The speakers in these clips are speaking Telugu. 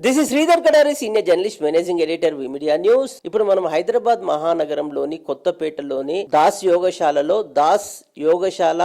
This is Sridhar Kadari senior journalist managing editor media news ఇప్పుడు మనం హైదరాబాద్ మహానగరంలోని కొత్తపేటలోని దాస్ యోగశాలలో దాస్ యోగశాల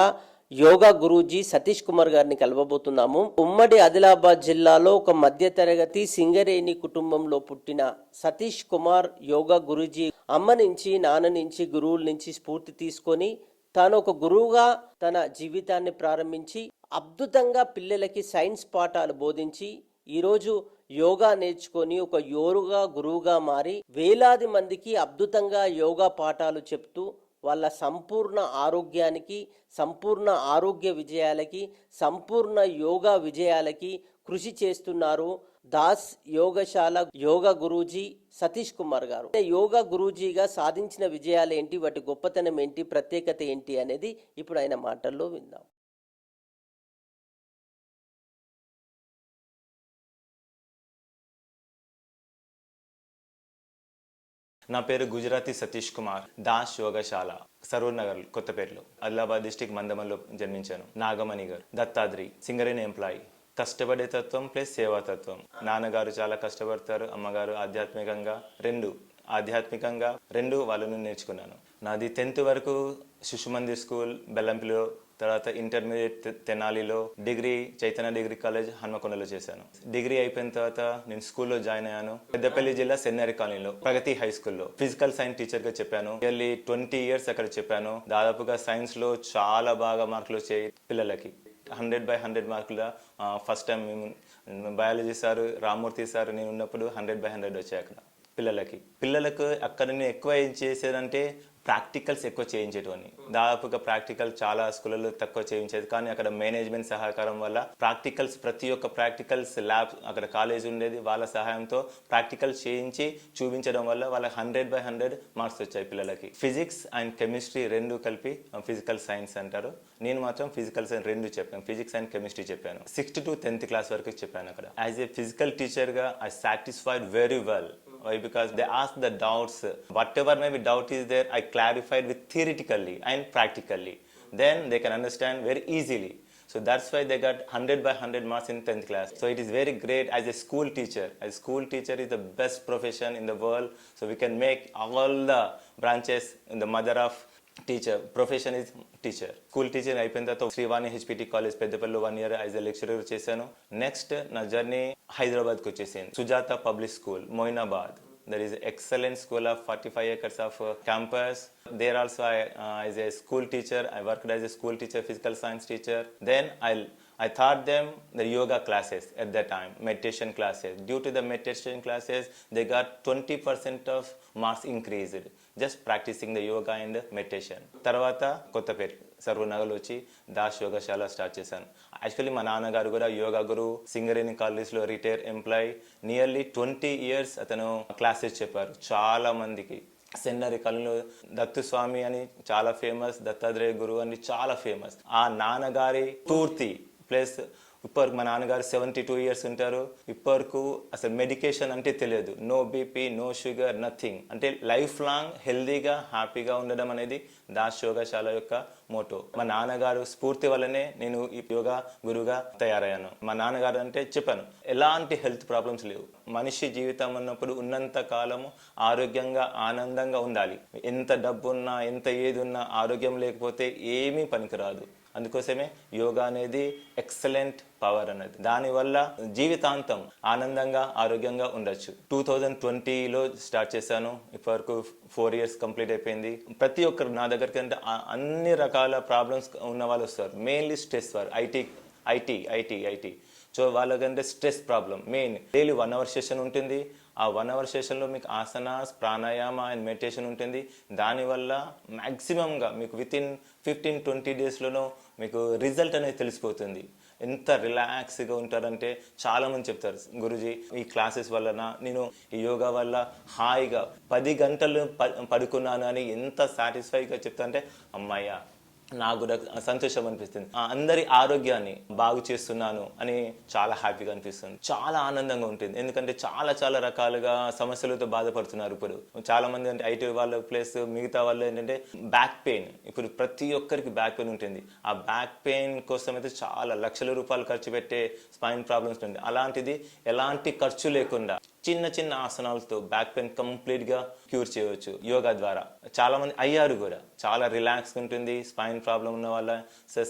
యోగా గురూజీ సతీష్ కుమార్ గారిని కలవబోతున్నాము. ఉమ్మడి ఆదిలాబాద్ జిల్లాలో ఒక మధ్యతరగతి సింగరేణి కుటుంబంలో పుట్టిన సతీష్ కుమార్ యోగా గురూజీ అమ్మ నుంచి నాన్న నుంచి గురువుల నుంచి స్ఫూర్తి తీసుకొని తాను ఒక గురువుగా తన జీవితాన్ని ప్రారంభించి అద్భుతంగా పిల్లలకి సైన్స్ పాఠాలు బోధించి ఈరోజు యోగా నేర్చుకొని ఒక యోరుగా గురువుగా మారి వేలాది మందికి అద్భుతంగా యోగా పాఠాలు చెప్తూ వాళ్ళ సంపూర్ణ ఆరోగ్యానికి సంపూర్ణ ఆరోగ్య విజయాలకి సంపూర్ణ యోగా విజయాలకి కృషి చేస్తున్నారు దాస్ యోగశాల యోగా గురూజీ సతీష్ కుమార్ గారు. యోగా గురూజీగా సాధించిన విజయాలు ఏంటి వాటి గొప్పతనం ఏంటి? ప్రత్యేకత ఏంటి? అనేది ఇప్పుడు ఆయన మాటల్లో విందాం. నా పేరు గుజరాతీ సతీష్ కుమార్ దాస్ యోగశాల సరూర్ నగర్ కొత్తపేటలో ఆదిలాబాద్ డిస్టిక్ మందమల్లో జన్మించాను. నాగమణి గారు దత్తాద్రి సింగరేణి ఎంప్లాయీ. కష్టపడే తత్వం ప్లస్ సేవాతత్వం నాన్నగారు చాలా కష్టపడతారు అమ్మగారు ఆధ్యాత్మికంగా రెండు ఆధ్యాత్మికంగా రెండు వాళ్ళను నేర్చుకున్నాను. నాది టెన్త్ వరకు శిశుమందిర్ స్కూల్ బెల్లంపిలో తర్వాత ఇంటర్మీడియట్ తెనాలిలో డిగ్రీ చైతన్య డిగ్రీ కాలేజ్ హన్మకొండలో చేశాను. డిగ్రీ అయిపోయిన తర్వాత నేను స్కూల్లో జాయిన్ అయ్యాను. పెద్దపల్లి జిల్లా సెన్నరి కాలనీలో ప్రగతి హై స్కూల్లో. ఫిజికల్ సైన్స్ టీచర్గా చెప్పాను. ఇయర్లీ ట్వంటీ ఇయర్స్ అక్కడ చెప్పాను. దాదాపుగా సైన్స్లో చాలా బాగా మార్కులు వచ్చాయి పిల్లలకి. హండ్రెడ్ బై హండ్రెడ్ మార్కుల ఫస్ట్ టైం మేము బయాలజీ సార్ రామూర్తి సార్ నేను ఉన్నప్పుడు హండ్రెడ్ బై హండ్రెడ్ వచ్చాయి అక్కడ పిల్లలకి. పిల్లలకు అక్కడ నేను ఎక్కువ ఏం చేసేదంటే ప్రాక్టికల్స్ ఎక్కువ చేయించేటోని దాదాపుగా ప్రాక్టికల్ చాలా స్కూళ్ళలో తక్కువ చేయించేది. కానీ అక్కడ మేనేజ్మెంట్ సహకారం వల్ల ప్రాక్టికల్స్ ప్రతి ఒక్క ప్రాక్టికల్స్ ల్యాబ్ అక్కడ కాలేజ్ ఉండేది. వాళ్ళ సహాయంతో ప్రాక్టికల్స్ చేయించి చూపించడం వల్ల వాళ్ళకి హండ్రెడ్ బై హండ్రెడ్ మార్క్స్ వచ్చాయి పిల్లలకి. ఫిజిక్స్ అండ్ కెమిస్ట్రీ రెండు కలిపి ఫిజికల్ సైన్స్ అంటారు. నేను మాత్రం ఫిజికల్ సైన్స్ రెండు చెప్పాను. ఫిజిక్స్ అండ్ కెమిస్ట్రీ చెప్పాను. సిక్స్త్ టు టెన్త్ క్లాస్ వరకు చెప్పాను అక్కడ. యాజ్ ఏ ఫిజికల్ టీచర్గా I satisfied very well. Because they ask the doubts. Whatever maybe doubt is there i clarified with theoretically and practically. Then they can understand very easily. So that's why they got 100 by 100 marks in 10th class. So it is very great as a school teacher. As school teacher is the best profession in the world. So we can make all the branches in the mother of Teacher profession is teacher school teacher అయిపోయిన తర్వాత Srivani HPT college Peddapalli one year as a lecturer చేశాను నెక్స్ట్ నా జర్నీ హైదరాబాద్కి వచ్చేసింది Sujatha public school Moinabad there is excellent school of 45 acres of uh, campus there also i uh, as a school teacher i worked as a school teacher physical science teacher then i'll I taught them the yoga classes at that time, meditation classes. Due to the meditation classes, they got 20% of marks increased just practicing the yoga and meditation తర్వాత కొత్తపేట సర్వనగర్లో వచ్చి దాస్ యోగశాల స్టార్ట్ చేశాను. యాక్చువల్లీ మా నాన్నగారు కూడా యోగా గురు సింగరేణి కాలేజ్లో retire employee nearly twenty years అతను క్లాసెస్ చెప్పారు. చాలా మందికి. సెన్నరి కళలో దత్తు స్వామి అని చాలా ఫేమస్ దత్తాత్రేయ గురువు అని చాలా ఫేమస్ ఆ నాన్నగారి పూర్తి ప్లస్ ఇప్పటివరకు మా నాన్నగారు సెవెంటీ టూ ఇయర్స్ ఉంటారు. ఇప్పటికు అసలు మెడికేషన్ అంటే తెలియదు. No BP no sugar nothing అంటే లైఫ్ లాంగ్ హెల్దీగా హ్యాపీగా ఉండడం అనేది దాస్ యోగశాల యొక్క మోటో మా నాన్నగారు స్ఫూర్తి వల్లనే నేను ఈ యోగా గురువుగా తయారయ్యాను. మా నాన్నగారు అంటే చెప్పాను ఎలాంటి హెల్త్ ప్రాబ్లమ్స్ లేవు. మనిషి జీవితం ఉన్నప్పుడు ఉన్నంత కాలము ఆరోగ్యంగా ఆనందంగా ఉండాలి. ఎంత డబ్బు ఉన్నా ఎంత ఏది ఉన్నా ఆరోగ్యం లేకపోతే ఏమీ పనికిరాదు. అందుకోసమే యోగా అనేది ఎక్సలెంట్ పవర్ అనేది. దానివల్ల జీవితాంతం ఆనందంగా ఆరోగ్యంగా ఉండొచ్చు. టూ థౌజండ్ ట్వంటీలో స్టార్ట్ చేశాను. ఇప్పటివరకు ఫోర్ ఇయర్స్ కంప్లీట్ అయిపోయింది. ప్రతి ఒక్కరు నా దగ్గరికి అంటే అన్ని రకాల ప్రాబ్లమ్స్ ఉన్న వాళ్ళు వస్తారు. మెయిన్లీ స్ట్రెస్ వారు IT IT IT IT. So వాళ్ళకంటే stress problem main. Daily one hour session ఉంటుంది. ఆ వన్ అవర్ సెషన్లో మీకు ఆసనాస్ ప్రాణాయామ అండ్ మెడిటేషన్ ఉంటుంది. దానివల్ల మ్యాక్సిమంగా మీకు విత్ ఇన్ ఫిఫ్టీన్ ట్వంటీ డేస్లోనూ మీకు రిజల్ట్ అనేది తెలిసిపోతుంది. ఎంత రిలాక్స్గా ఉంటారంటే చాలామంది చెప్తారు గురుజీ ఈ క్లాసెస్ వలన నేను ఈ యోగా వల్ల హాయిగా పది గంటలు ప- పడుకున్నాను అని ఎంత సాటిస్ఫైగా చెప్తా అంటే అమ్మాయ్యా నాకు కూడా సంతోషం అనిపిస్తుంది. అందరి ఆరోగ్యాన్ని బాగు చేస్తున్నాను అని చాలా హ్యాపీగా అనిపిస్తుంది. చాలా ఆనందంగా ఉంటుంది. ఎందుకంటే చాలా చాలా రకాలుగా సమస్యలతో బాధపడుతున్నారు ఇప్పుడు. చాలా మంది అంటే ఐటీ వాళ్ళ ప్లస్ మిగతా వాళ్ళు ఏంటంటే బ్యాక్ పెయిన్ ఇప్పుడు ప్రతి ఒక్కరికి బ్యాక్ పెయిన్ ఉంటుంది. ఆ బ్యాక్ పెయిన్ కోసం అయితే చాలా లక్షల రూపాయలు ఖర్చు పెట్టే స్పైన్ ప్రాబ్లమ్స్ ఉంటుంది. అలాంటిది ఎలాంటి ఖర్చు లేకుండా చిన్న చిన్న ఆసనాలతో బ్యాక్ పెయిన్ కంప్లీట్గా క్యూర్ చేయవచ్చు. యోగా ద్వారా. చాలా మంది అయ్యారు కూడా. చాలా రిలాక్స్ ఉంటుంది. స్పైన్ ప్రాబ్లం ఉన్న వాళ్ళ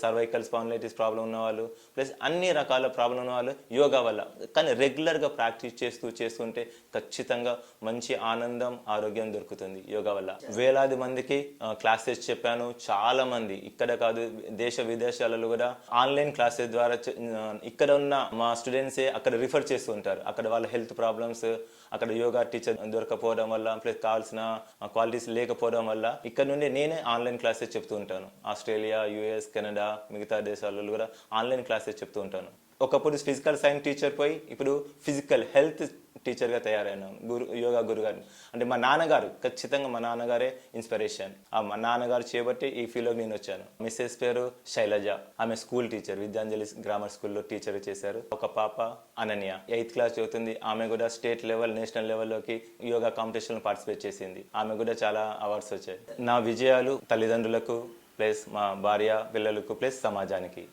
సర్వైకల్ స్పాన్లైటిస్ ప్రాబ్లం ఉన్న వాళ్ళు ప్లస్ అన్ని రకాల ప్రాబ్లం ఉన్న వాళ్ళు యోగా వల్ల. కానీ రెగ్యులర్గా ప్రాక్టీస్ చేస్తూ చేస్తుంటే ఖచ్చితంగా మంచి ఆనందం ఆరోగ్యం దొరుకుతుంది యోగా వల్ల. వేలాది మందికి క్లాసెస్ చెప్పాను. చాలా మంది ఇక్కడ కాదు దేశ విదేశాలలో కూడా ఆన్లైన్ క్లాసెస్ ద్వారా ఇక్కడ ఉన్న మా స్టూడెంట్సే అక్కడ రిఫర్ చేస్తూ ఉంటారు. అక్కడ వాళ్ళ హెల్త్ ప్రాబ్లమ్స్ అక్కడ యోగా టీచర్ దొరకపోవడం వల్ల ప్లస్ కావాల్సిన క్వాలిటీస్ లేకపోవడం వల్ల ఇక్కడ నుండి నేనే ఆన్లైన్ క్లాసెస్ చెప్తూ ఉంటాను. ఆస్ట్రేలియా యుఎస్ కెనడా మిగతా దేశాలలో కూడా ఆన్లైన్ క్లాసెస్ చెప్తూ ఉంటాను. ఒకప్పుడు ఫిజికల్ సైన్స్ టీచర్ పోయి ఇప్పుడు ఫిజికల్ హెల్త్ టీచర్గా తయారైన గురు యోగా గురుగారు. అంటే మా నాన్నగారు ఖచ్చితంగా మా నాన్నగారే ఇన్స్పిరేషన్. ఆ మా నాన్నగారు చేపట్టి ఈ ఫీల్డ్లోకి నేను వచ్చాను. మిస్సెస్ పేరు శైలజ. ఆమె స్కూల్ టీచర్. విద్యాంజలి గ్రామర్ స్కూల్లో టీచర్ చేశారు. ఒక పాప అనన్య. ఎయిత్ క్లాస్ చదువుతుంది. ఆమె కూడా స్టేట్ లెవెల్ నేషనల్ లెవెల్లోకి యోగా కాంపిటీషన్ పార్టిసిపేట్ చేసింది. ఆమె కూడా చాలా అవార్డ్స్ వచ్చాయి. నా విజయాలు తల్లిదండ్రులకు ప్లస్ మా భార్య పిల్లలకు ప్లస్ సమాజానికి.